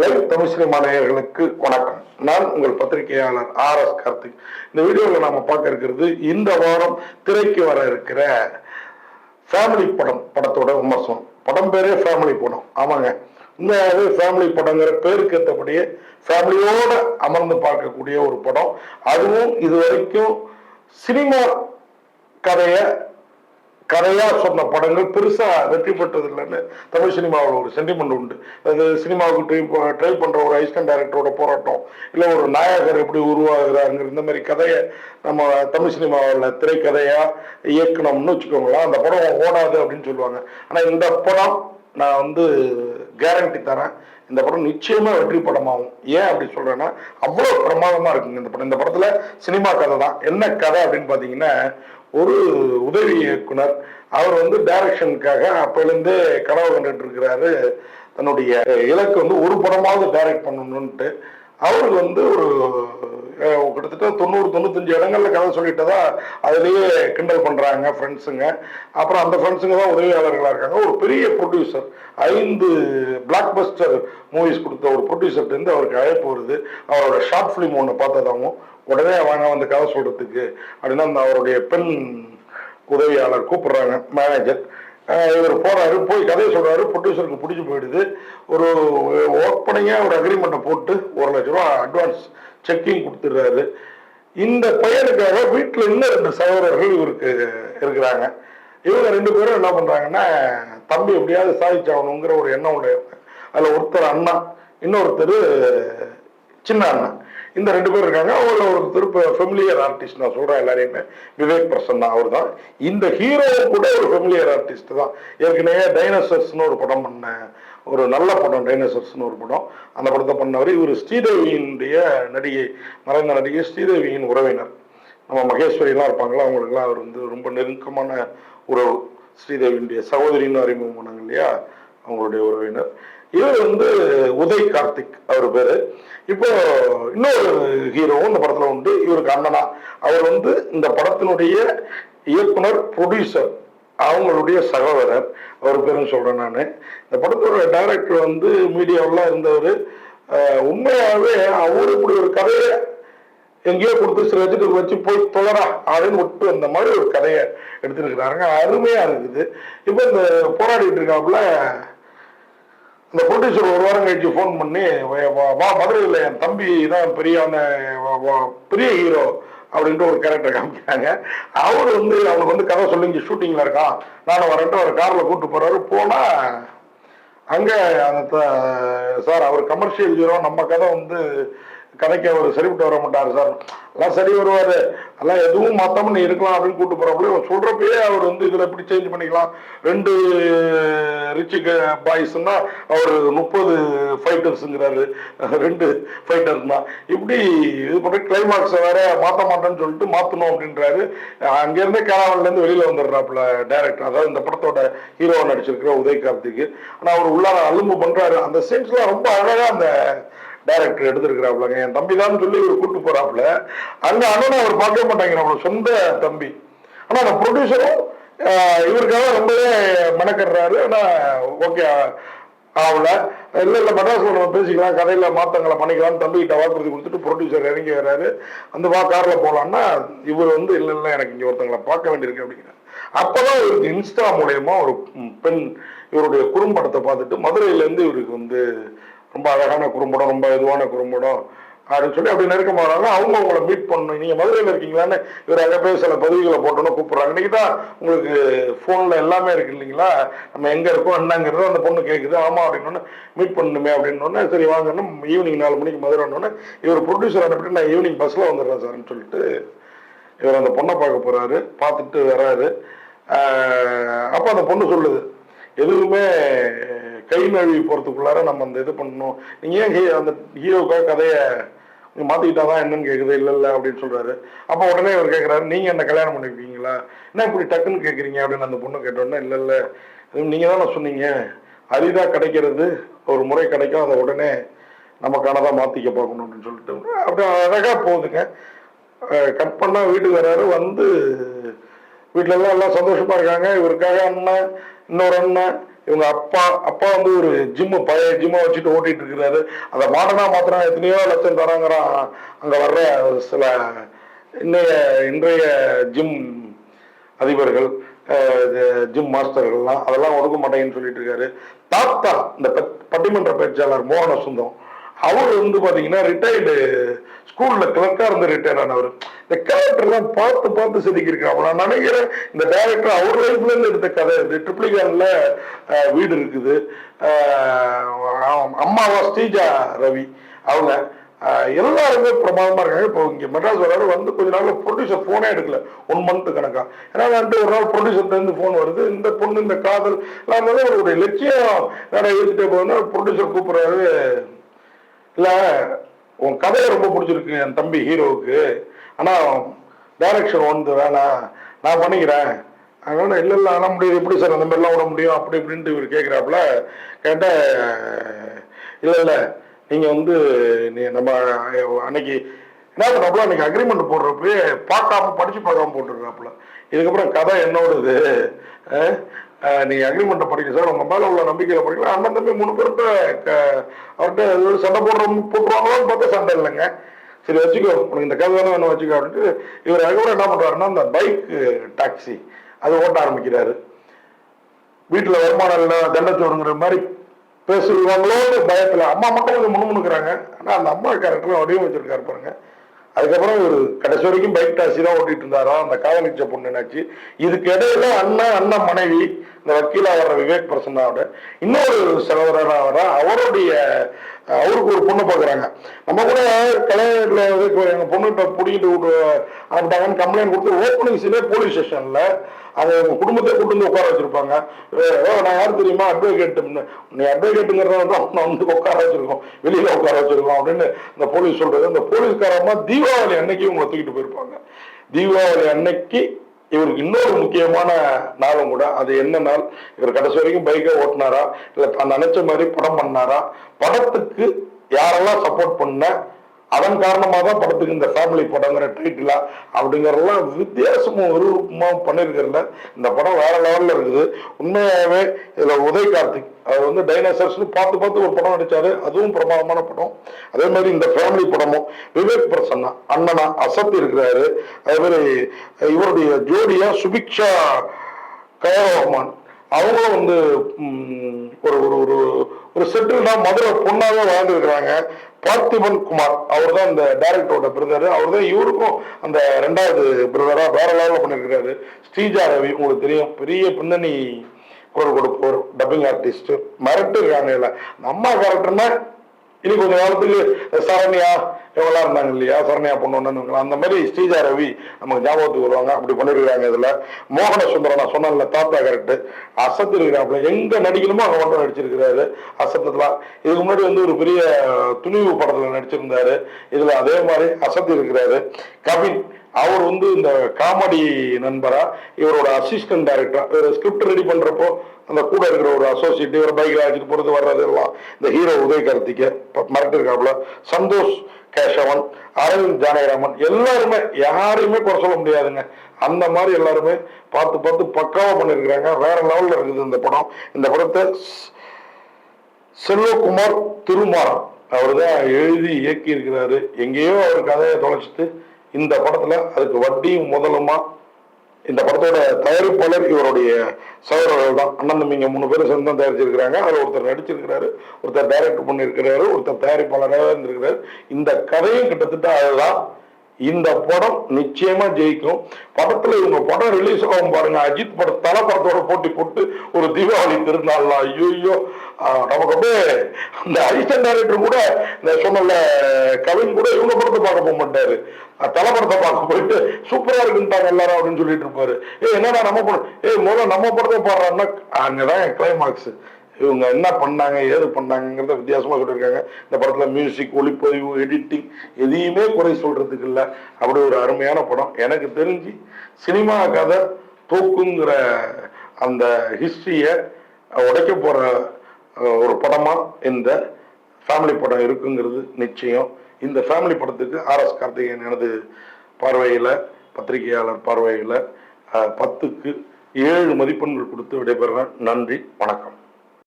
Live Tamil cinema நேயர்களுக்கு வணக்கம். நான் உங்கள் பத்திரிகையாளர் ஆர் எஸ் கார்த்திக். இந்த வீடியோவில் நாம பார்க்க இருக்கிறது இந்த வாரம் திரைக்கு வர இருக்கிற ஃபேமிலி படம் படத்தோட விமர்சனம். படம் பேரே ஃபேமிலி படம். ஆமாங்க. உண்மையாகவே ஃபேமிலி படங்கிற பேருக்கு ஏற்றபடியே ஃபேமிலியோட அமர்ந்து பார்க்கக்கூடிய ஒரு படம். அதுவும் இது வரைக்கும் சினிமா கதையை கதையா சொன்ன படங்கள் பெருசா வெற்றி பெற்றது இல்லைன்னு தமிழ் சினிமாவில் ஒரு சென்டிமெண்ட் உண்டு. அது சினிமாவுக்கு ட்ரை ட்ரை பண்ற ஒரு ஐஸ்டன் டைரக்டரோட போராட்டம் இல்லை ஒரு நாயகர் எப்படி உருவாகிறாருங்கிற இந்த மாதிரி கதையை நம்ம தமிழ் சினிமாவில் திரைக்கதையா இயக்கணும்னு வச்சுக்கோங்களேன் அந்த படம் ஓடாது அப்படின்னு சொல்லுவாங்க. ஆனா இந்த படம் நான் வந்து கேரண்டி தரேன் இந்த படம் நிச்சயமா வெற்றி படமாகும். ஏன் அப்படி சொல்றேன்னா அவ்வளவு பிரமாதமா இருக்குங்க இந்த படம். இந்த படத்துல சினிமா கதை தான். என்ன கதை அப்படின்னு பாத்தீங்கன்னா ஒரு உதவி இயக்குனர். அவர் வந்து டைரக்ஷனுக்காக அப்போலேருந்தே கனவு கண்டுட்டு இருக்கிறாரு. தன்னுடைய இலக்கு வந்து ஒரு படமாவது டைரக்ட் பண்ணணும்ன்ட்டு அவர் வந்து ஒரு கிட்டத்தட்ட தொண்ணூறு தொண்ணூத்தஞ்சு இடங்கள்ல கதை சொல்லிட்டதா அதுலேயே கிண்டல் பண்றாங்க ஃப்ரெண்ட்ஸுங்க அப்புறம் அந்த ஃப்ரெண்ட்ஸுங்க தான் உதவியாளர்களாக இருக்காங்க. ஒரு பெரிய ப்ரொடியூசர் ஐந்து பிளாக் பஸ்டர் மூவிஸ் கொடுத்த ஒரு ப்ரொடியூசர்ட்டு இருந்து அவருக்கு அழைப்பு வருது. அவரோட ஷார்ட் ஃபிலிம் ஒன்று பார்த்ததாகவும் உடனே வாங்க வந்து கதை சொல்றதுக்கு அப்படின்னா அந்த அவருடைய பெண் உதவியாளர் கூப்பிடுறாங்க மேனேஜர் இவர் போறாரு போய் கதையை சொல்றாரு ப்ரொடியூசருக்கு பிடிச்சி போயிடுது. ஒரு ஓப்பனையாக ஒரு அக்ரிமெண்ட்டை போட்டு ஒரு லட்ச ரூபா அட்வான்ஸ் செக்கிங் கொடுத்துடுறாரு. இந்த பையனுக்காக வீட்டில் இன்னும் ரெண்டு சகோதரர்கள் இவருக்கு இருக்கிறாங்க. இவங்க ரெண்டு பேரும் என்ன பண்றாங்கன்னா தம்பி எப்படியாவது சாதிச்சாகணுங்கிற ஒரு எண்ணம் உடையவங்க அதில் ஒருத்தர் அண்ணா இன்னொருத்தர் சின்ன அண்ணன் இந்த ரெண்டு பேர் இருக்காங்க. அவங்கள ஒரு திருப்ப ஃபெமிலியர் ஆர்டிஸ்ட் நான் சொல்கிறேன் எல்லாரையுமே. விவேக் பிரசன்னா அவர் தான் இந்த ஹீரோ கூட ஒரு ஃபெமிலியர் ஆர்டிஸ்ட் தான். ஏற்கனவே டைனோசர்ஸ்னு ஒரு படம் பண்ண ஒரு நல்ல படம் டைனோசர்ஸ்னு ஒரு படம். அந்த படத்தை பண்ணவர் இவர் ஸ்ரீதேவியினுடைய நடிகை மறைந்த நடிகை ஸ்ரீதேவியின் உறவினர். நம்ம மகேஸ்வரிலாம் இருப்பாங்களா அவங்களுக்குலாம் அவர் வந்து ரொம்ப நெருக்கமான உறவு. ஸ்ரீதேவியினுடைய சகோதரின்னு அறிமுகம் பண்ணாங்க இல்லையா? அவங்களுடைய உறவினர். இவர் வந்து உதய் கார்த்திக் அவர் பேரு. இப்போ இன்னொரு ஹீரோவும் இந்த படத்துல உண்டு இவருக்கு அண்ணனா. அவர் வந்து இந்த படத்தினுடைய இயக்குனர் ப்ரொடியூசர் அவங்களுடைய சகோதரர். அவர் பேரும் சொல்றேன் நான். இந்த படத்தோட டைரக்டர் வந்து மீடியாவெல்லாம் இருந்தவர். உண்மையாகவே அவரு இப்படி ஒரு கதையை எங்கேயோ கொடுத்து சில வச்சுட்டு வச்சு போய் தொடரா அப்படின்னு விட்டு அந்த மாதிரி ஒரு கதையை எடுத்துருக்கிறாங்க அருமையா இருக்குது. இப்போ இந்த போராடிட்டு இருக்காப்புல இந்த ப்ரொடியூசர் ஒரு வாரம் கழிச்சு ஃபோன் பண்ணி வா- வா- மதுரையில் என் தம்பி தான் பெரியான வா- பெரிய ஹீரோ அப்படின்ட்டு ஒரு கேரக்டர் காமிக்கிறாங்க. அவர் வந்து அவனுக்கு வந்து கதை சொல்லி இங்கே ஷூட்டிங்கில் இருக்கான். நானும் வரேன்ட்டு ஒரு காரில் கூப்பிட்டு போகிறாரு போனால் அங்கே அந்த சார் அவர் கமர்ஷியல் ஹீரோ நம்ம கதை வந்து கதைக்கு அவர் சரிவிட்டு வர மாட்டார் சார். எல்லாம் சரி வருவாரு. எல்லாம் எதுவும் மாத்தாம நீ இருக்கலாம் அப்படின்னு கூப்பிட்டு போறப்பல இவன் சொல்றப்பயே அவர் வந்து இதுல எப்படி சேஞ்ச் பண்ணிக்கலாம்? ரெண்டு ரிச்சு பாய்ஸ்னா அவர் முப்பது ஃபைட்டர்ஸுங்கிறாரு ரெண்டு ஃபைட்டர்ஸ் தான் இப்படி இது பண்ணி கிளைமாக்ஸ் வேற மாத்த மாட்டேன்னு சொல்லிட்டு மாத்தணும் அப்படின்றாரு. அங்கிருந்தே கேரளால இருந்து வெளியில வந்துடுறாப்புல டைரக்டர் அதாவது இந்த படத்தோட ஹீரோ நடிச்சிருக்கிற உதய் கார்த்திக் ஆனா அவர் உள்ளார அலும்பு பண்றாரு. அந்த சீன்ஸ்லாம் ரொம்ப அழகா அந்த டைரக்டர் எடுத்திருக்கிறாப்புலங்க. என் தம்பி தான் சொல்லி இவர் கூட்டு போறாப்புல. அங்க அண்ணனை அவர் பார்க்க மாட்டாங்க நம்மளோட சொந்த தம்பி. ஆனா அந்த ப்ரொடியூசரும் இவருக்காக ரொம்பவே மெனக்கடுறாரு. ஆனா ஓகே ஆகல. இல்ல இல்ல மெட்ராஸ்ல நம்ம பேசிக்கலாம். கதையில மாத்தங்களை பண்ணிக்கலாம் தம்பி கிட்ட வாக்குறுதி கொடுத்துட்டு ப்ரொடியூசர் இறங்கி வர்றாரு அந்த வா கார்ல போலாம்னா இவர் வந்து இல்ல இல்ல எனக்கு இங்க ஒருத்தங்களை பார்க்க வேண்டியிருக்கு அப்படிங்கிறார். அப்பதான் இவருக்கு இன்ஸ்டா மூலயமா ஒரு பெண் இவருடைய குறும்படத்தை பார்த்துட்டு மதுரையில இருந்து இவருக்கு வந்து ரொம்ப அழகான குறும்படம் ரொம்ப இதுவான குறும்படம் அப்படின்னு சொல்லி அப்படி நெருக்கம் அவங்க உங்களை மீட் பண்ணணும். நீங்கள் மதுரையில் இருக்கீங்களான்னு இவர் அங்கே பேர் சில பதிவுகளை போட்டோன்னு கூப்பிட்றாங்க. தான் உங்களுக்கு ஃபோனில் எல்லாமே இருக்கு இல்லைங்களா? நம்ம எங்கே இருக்கோம் என்னங்கிறது அந்த பொண்ணு கேட்குது ஆமாம் அப்படின்னு மீட் பண்ணணுமே அப்படின்னு சரி வாங்கன்னு ஈவினிங் நாலு மணிக்கு மதுரை வந்தோடனே இவர் ப்ரொடியூசர் அனுப்பிட்டு நான் ஈவினிங் பஸ்ஸில் வந்துடுறேன் சார்னு சொல்லிட்டு இவர் அந்த பொண்ணை பார்க்க போகிறாரு பார்த்துட்டு வராரு. அப்போ அந்த பொண்ணு சொல்லுது எதுவுமே கை நழுவி போறதுக்குள்ளார நம்ம அந்த இது பண்ணணும். நீங்க ஏன் ஹீ- அந்த ஹீரோக்காக கதையை நீங்க மாத்திக்கிட்டாதான் என்னன்னு கேக்குது இல்ல இல்ல அப்படின்னு சொல்றாரு. அப்ப உடனே இவர் கேக்குறாரு நீங்க என்ன கல்யாணம் பண்ணிருக்கீங்களா? என்ன இப்படி டக்குன்னு கேக்குறீங்க? அப்படின்னு அந்த பொண்ணு கேட்டோன்னே இல்ல இல்ல இது தானே சொன்னீங்க. அரிதா கிடைக்கிறது ஒரு முறை கிடைக்கும். அதை உடனே நமக்கானதாக மாத்திக்க பார்க்கணும் அப்படின்னு சொல்லிட்டு. அப்படி அழகா போகுதுங்க. கட் பண்ணா வீட்டுக்கு வராரு வந்து வீட்டுல எல்லாம் எல்லாம் சந்தோஷமா இருக்காங்க. இவருக்காக அண்ணன் இன்னொரு அண்ணன் இவங்க அப்பா அப்பா வந்து ஒரு ஜிம்மு பழைய ஜிம்மை வச்சுட்டு ஓட்டிட்டு இருக்கிறாரு. அதை மாடனா மாத்திரம் எத்தனையோ லட்சம் தராங்கிறான். அங்க வர்ற சில இன்றைய இன்றைய ஜிம் அதிபர்கள் இது ஜிம் மாஸ்டர்கள்லாம் அதெல்லாம் ஒடுக்க மாட்டேங்கன்னு சொல்லிட்டு இருக்காரு. தாத்தா இந்த பட்டிமன்ற பேச்சாளர் மோகன சுந்தம் அவர் வந்து பாத்தீங்கன்னா ரிட்டையர்டு ஸ்கூல்ல கிளர்க்கா இருந்து ரிட்டையர் ஆனவர். இந்த கேரக்டர் எல்லாம் பார்த்து பார்த்து செதுக்கி நான் நினைக்கிறேன் இந்த டேரக்டர் அவர் லைஃப்ல இருந்து எடுத்த கதை இது. ட்ரிப்ளிகான்ல e வீடு இருக்குது. அம்மாவா ஸ்ரீஜா ரவி. அவங்க எல்லாருமே பிரமாதமா இருக்காங்க. இப்போ இங்க மெட்ராஸ் வராது வந்து கொஞ்ச நாள்ல ப்ரொடியூசர் போனே எடுக்கல. ஒன் மந்த் கணக்கா. ஏன்னா வந்துட்டு ஒரு நாள் ப்ரொடியூசர்ல இருந்து போன் வருது. இந்த பொண்ணு இந்த காதல் எல்லாம் அவருடைய லட்சியம் வேற எழுதிட்டே போகணும் ப்ரொடியூசர் கூப்பிடுறாரு இல்ல உன் கதையை ரொம்ப பிடிச்சிருக்கு என் தம்பி ஹீரோவுக்கு. ஆனா டைரக்ஷன் வந்து வேணாம் நான் பண்ணிக்கிறேன். அதனால இல்ல இல்ல ஆன முடியாது. எப்படி சார் அந்த மாதிரிலாம் விட முடியும்? அப்படி இப்படின்ட்டு இவர் கேட்கிறாப்புல கேட்ட இல்ல இல்ல நீங்க வந்து நீ நம்ம அன்னைக்கு என்ன பண்ணாப்புல? அன்னைக்கு அக்ரிமெண்ட் போடுறப்பயே பார்க்காம படிச்சு பார்க்காம போட்டுருக்காப்புல இதுக்கப்புறம் கதை என்னோடது நீங்கள் அக்ரிமெண்ட்டை படிக்க சார். உங்க மேல உள்ள நம்பிக்கையில படிக்கலாம் அண்ணன் தம்பி மூணு பேர்கிட்ட அவர்கிட்ட சண்டை போடுற போட்டுருவாங்களோன்னு பார்த்தா சண்டை இல்லைங்க. சரி வச்சுக்கோ. உனக்கு இந்த கதை தானே வேணும் வச்சுக்கோ அப்படின்ட்டு இவர் அதுக்கப்புறம் என்ன பண்றாருன்னா அந்த பைக் டாக்ஸி அது ஓட்ட ஆரம்பிக்கிறாரு. வீட்டில் வருமானம் இல்லை தண்டச்சோறுங்கிற மாதிரி பேசுவாங்களோன்னு பயத்தில் அம்மா மட்டும் கொஞ்சம் முணுமுணுக்கிறாங்க. ஆனால் அந்த அம்மா கேரக்டர் வடிவமைச்சிருக்காரு பாருங்க. அதுக்கப்புறம் இவர் கடைசி வரைக்கும் பைக் டாக்ஸி தான் ஓட்டிட்டு இருந்தாராம். அந்த காதலிச்ச பொண்ணு என்னாச்சு? இதுக்கு இடையில அண்ணன் அண்ணன் மனைவி இந்த வக்கீலா வர்ற விவேக் பிரசன்னாவோட இன்னொரு சகோதரரா வர அவருடைய அவருக்கு ஒரு பொண்ணு பார்க்குறாங்க நம்ம கூட கலையில் எங்கள் பொண்ணு இப்போ பிடிக்கிட்டு விட்டு அனுப்பிட்டாங்கன்னு கம்ப்ளைண்ட் கொடுத்து ஓப்பனிங் சீனே போலீஸ் ஸ்டேஷனில் அதை உங்க குடும்பத்தை கூட்டு வந்து உட்கார வச்சிருப்பாங்க. நான் யார் தெரியுமா? அட்வொகேட் நீ அட்வொகேட்டுங்கிறத வந்து வந்து உட்கார வச்சிருக்கோம். வெளியில உட்கார வச்சிருக்கோம் அப்படின்னு இந்த போலீஸ் சொல்றது. அந்த போலீஸ்காரமா தீபாவளி அன்னைக்கு உங்களை தூக்கிட்டு போயிருப்பாங்க. தீபாவளி அன்னைக்கு இவருக்கு இன்னொரு முக்கியமான நாளும் கூட அது என்ன நாள்? இவர் கடைசி வரைக்கும் பைக்கை ஓட்டினாரா? இல்லை தான் நினைச்ச மாதிரி படம் பண்ணாரா? படத்துக்கு யாரெல்லாம் சப்போர்ட் பண்ண அதன் காரணமாக தான் படத்துக்கு இந்த ஃபேமிலி படங்கிற டைட்டிலா அப்படிங்கிறதெல்லாம் வித்தியாசமும் விருப்பமாக பண்ணியிருக்கிறல இந்த படம் வேற லெவலில் இருக்குது. உண்மையாகவே இதில் உதய் கார்த்திக் அவர் வந்து டைனோசர்ஸ்னு பார்த்து பார்த்து ஒரு படம் நடித்தார் அதுவும் பிரமாதமான படம். அதே மாதிரி இந்த ஃபேமிலி படமும் விவேக் பிரசன்னா அண்ணனா அசத் இருக்கிறாரு. அதே மாதிரி இவருடைய ஜோடியா சுபிக்ஷா கயரஹ்மான் அவங்களும் வந்து ஒரு ஒரு ஒரு ஒரு செட்டில்டா மதுரை பொண்ணாவே வாழ்ந்துருக்கிறாங்க. பார்த்திபன் குமார். அவர் தான் இந்த டைரக்டரோட பிரதர் அவர் தான் இவருக்கும் அந்த ரெண்டாவது பிரதரா வேற லெவலில் பண்ணியிருக்கிறாரு ஸ்ரீஜா ரவி உங்களுக்கு தெரியும். பெரிய பின்னணி குரல் கொடுப்போர் டப்பிங் ஆர்டிஸ்ட் மிரட்டு இருக்காங்க நம்ம கேரக்டர்னா இனி கொஞ்ச காலத்துல சரண்யா எவ்வளோ இருந்தாங்க இல்லையா? சரண்யா பொண்ணு அந்த மாதிரி ஸ்ரீஜா ரவி நமக்கு ஞாபகத்துக்கு வருவாங்க. அப்படி பண்ணிருக்காங்க இதுல. மோகன சுந்தரம் நான் சொன்னேன்ல தாத்தா கரெக்ட் அசத்து இருக்கிறாப்புல எங்க நடிக்கணுமோ அங்க மட்டும் நடிச்சிருக்கிறாரு அசத்துல. இதுக்கு முன்னாடி வந்து ஒரு பெரிய துணிவு படத்துல நடிச்சிருந்தாரு. இதுல அதே மாதிரி அசத்து இருக்கிறாரு. கவின் அவர் வந்து இந்த காமெடி நண்பரா இவரோட அசிஸ்டன்ட் டைரக்டரா இவர் ஸ்கிரிப்ட் ரெடி பண்றப்போ அந்த கூட இருக்கிற ஒரு அசோசியேட் இவர் பைக்ல அழைச்சிட்டு போறது வர்றது எல்லாம் இந்த ஹீரோ உதய கார்த்திகே மிரட்டு இருக்காப்புல சந்தோஷ் கேசவன் அரவிந்த் ஜானகிராமன் எல்லாருமே யாரையுமே குறை சொல்ல முடியாதுங்க. அந்த மாதிரி எல்லாருமே பார்த்து பார்த்து பக்காவா பண்ணிருக்கிறாங்க. வேற லெவல்ல இருக்குது இந்த படம். இந்த படத்தை செல்வகுமார் திருமாறன் அவர் தான் எழுதி இயக்கி இருக்கிறாரு எங்கேயோ அவர் கதையை தொலைச்சிட்டு இந்த படத்துல அதுக்கு வட்டியும் முதலுமா இந்த படத்தோட தயாரிப்பாளர் இவருடைய சகோதரர்கள் தான். அண்ணன் தம்பிங்க மூணு பேரும் சேர்ந்து தான் தயாரிச்சிருக்கிறாங்க. அதில் ஒருத்தர் நடிச்சிருக்கிறாரு ஒருத்தர் டைரக்ட் பண்ணியிருக்கிறாரு ஒருத்தர் தயாரிப்பாளராக இருந்திருக்கிறாரு. இந்த கதையும் கிட்டத்தட்ட அதுதான். இந்த படம் நிச்சயமா ஜெயிக்கும். படத்துல இவங்க படம் ரிலீஸ் ஆகும் பாருங்க அஜித் படம் தலை படத்தோட போட்டி போட்டு ஒரு தீபாவளி திருநாள் ஐயோ நமக்கு அப்படியே அந்த அசிஸ்டன்ட் டைரக்டர் கூட இந்த சொன்ன கவின் கூட இவங்க படத்தை பார்க்க போக மாட்டாரு. தலைப்படத்தை தலை படத்தை பார்க்க போயிட்டு சூப்பரா இருக்குன்ட்டாங்க எல்லாரும் அப்படின்னு சொல்லிட்டு இருப்பாரு. ஏய் என்னடா நம்ம படம்? ஏய் முதல்ல நம்ம படத்தை பாடுறான்னா அங்கதான் கிளைமாக்ஸ் இவங்க என்ன பண்ணாங்க ஏது பண்ணாங்கங்கிறத வித்தியாசமாக சொல்லியிருக்காங்க. இந்த படத்தில் மியூசிக் ஒளிப்பதிவு எடிட்டிங் எதையுமே குறை சொல்கிறதுக்கு இல்லை. அப்படி ஒரு அருமையான படம். எனக்கு தெரிஞ்சு சினிமா கதை தூக்குங்கிற அந்த ஹிஸ்ட்ரியை உடைக்க போகிற ஒரு படமாக இந்த ஃபேமிலி படம் இருக்குங்கிறது நிச்சயம். இந்த ஃபேமிலி படத்துக்கு ஆர்எஸ் கார்த்திகேயன் எனது பார்வையில் பத்திரிகையாளர் பார்வையில் பத்துக்கு ஏழு மதிப்பெண்கள் கொடுத்து விடைபெறுகிறேன். நன்றி வணக்கம்.